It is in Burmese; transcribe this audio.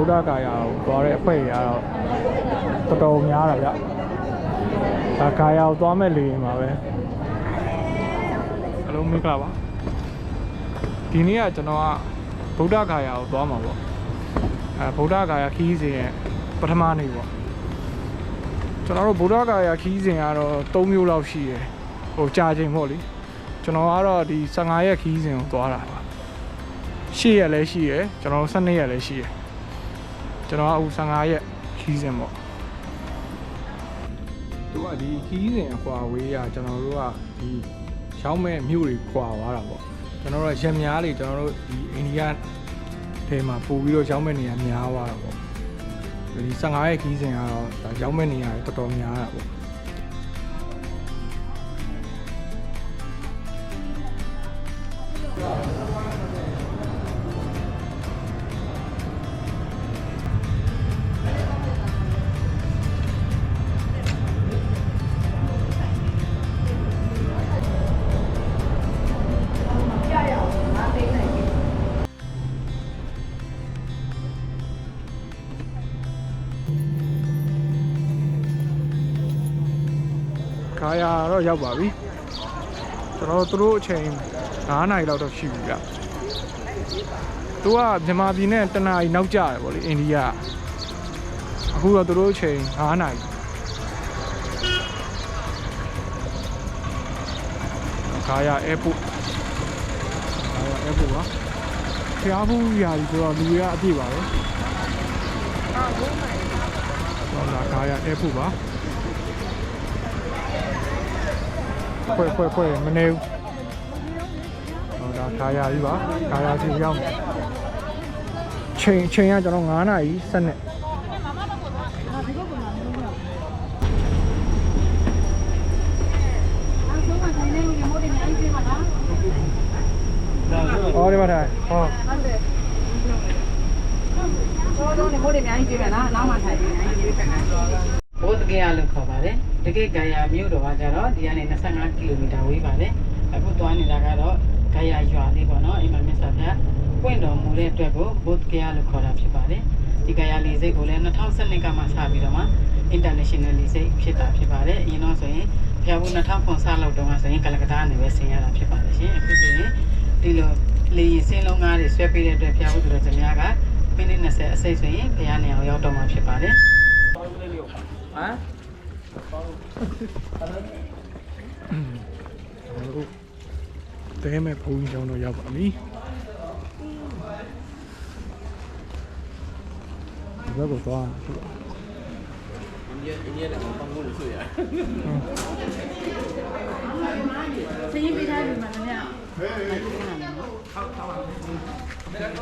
ဗုဒ္ဓဂါယာကိုသွားတဲ့အဖွဲ့တွေကတော့တော်တော်များတာဗျဒါဂါယာကိုသွားမဲ့လေရင်ပါပဲအလုံးမင်္ဂလာပါဒီနေ့ကကျွန်တော်ကဗုဒ္ဓဂါယာကိုသွားမှာပေါ့အဲဗုဒ္ဓဂါယာခီးစဉ်ရဲ့ပထမနေ့ပေါ့ကျွန်တော်တို့ဗုဒ္ဓဂါယာခီးစဉ်ကတော့၃မျိုးလောက်ရှိတယ်ဟိုကြာချိန်ပေါ့လေကျွန်တော်ကတော့ဒီ15ရက်ခီးစဉ်ကိုသွားတာပါ8ရက်လည်းရှိရယ်ကျွန်တော်12ရက်လည်းရှိရယ် ကျွန်တော်ကအခု15ရက်ခီးစဉ်ပေါ့သူကဒီခီးစဉ်အကွာဝေးရကျွန်တော်တို့ကဒီရောက်မဲ့မြို့တွေခွာသွားတာပေါ့ကျွန်တော်တို့ကရက်များလေကျွန်တော်တို့ဒီအိန္ဒိယထဲမှာပို့ပြီးတော့ရောက်မဲ့နေရာများသွားတာပေါ့ဒီ15ရက်ခီးစဉ်ကတော့ဒါရောက်မဲ့နေရာတွေတော်တော်များတာပေါ့ ခါရတော့ရောက်ပါပြီကျွန်တော်တို့သူတို့အချိန်9နာရီလောက်တော့ရှိပြီဗျသူကမြန်မာပြည်နဲ့တနာရီနောက်ကျတယ်ဗောလေအိန္ဒိယကအခုတော့သူတို့အချိန်9နာရီခါရ airport ခါရ airport ပါဖျားဘူးရာကြီးဆိုတော့လူတွေကအပြည့်ပါပဲဟုတ်လားခါရ airport ပါ ခွဲခွဲခွဲမနေဘူးဟောဒါခါရပြီပါခါရစီရောက်မယ်ချိန်ချိန်ကကျွန်တော်9နာရီ7နှစ်ဟောဒီမှာထိုင်ဟောမိုးတွေအများကြီးပြေးမယ်နော်နောက်မှထိုင်ပြီးအများကြီးပြေးဖက်မယ်ဘုဒ္ဓဂယာလို့ခေါ် ပါတယ်တကိတ်ဂယာမြို့တော်ကကြတော့ဒီကနေ25ကီလိုမီတာဝေးပါတယ်အခုသွားနေတာကတော့ဂယာရွာလေးပေါ့နော်အိမ်မှာမြတ်စွာဘုရားပွင့်တော်မူတဲ့အတွက်ကိုဘုဒ္ဓဂယာလို့ခေါ်တာဖြစ်ပါတယ်ဒီဂယာလေစိတ်ကိုလည်း2012ကမှစပြီးတော့မှ international လေစိတ်ဖြစ်တာဖြစ်ပါတယ်အရင်တော့ဆိုရင်ဘုရားဘု2000ဆလောက်တုန်းကဆိုရင်ကလကတ္တာကနေပဲဆင်းရတာဖြစ်ပါတယ်ရှင်အခုဆိုရင်ဒီလိုလေရင်စင်းလုံးကားတွေဆွဲပေးတဲ့အတွက်ဘုရားဘုသူတော်စမြားကမိနစ်20အစိတ်ဆိုရင်ဘုရားနေအောင်ရောက်တော့မှာဖြစ်ပါတယ်ဟမ် အခုတဲမဲ့ဘုံကြီးကျောင်းတော့ရောက်ပါပြီဒီဘက်ကိုသွားအခုစည်ပေးထားပြီမှလည်း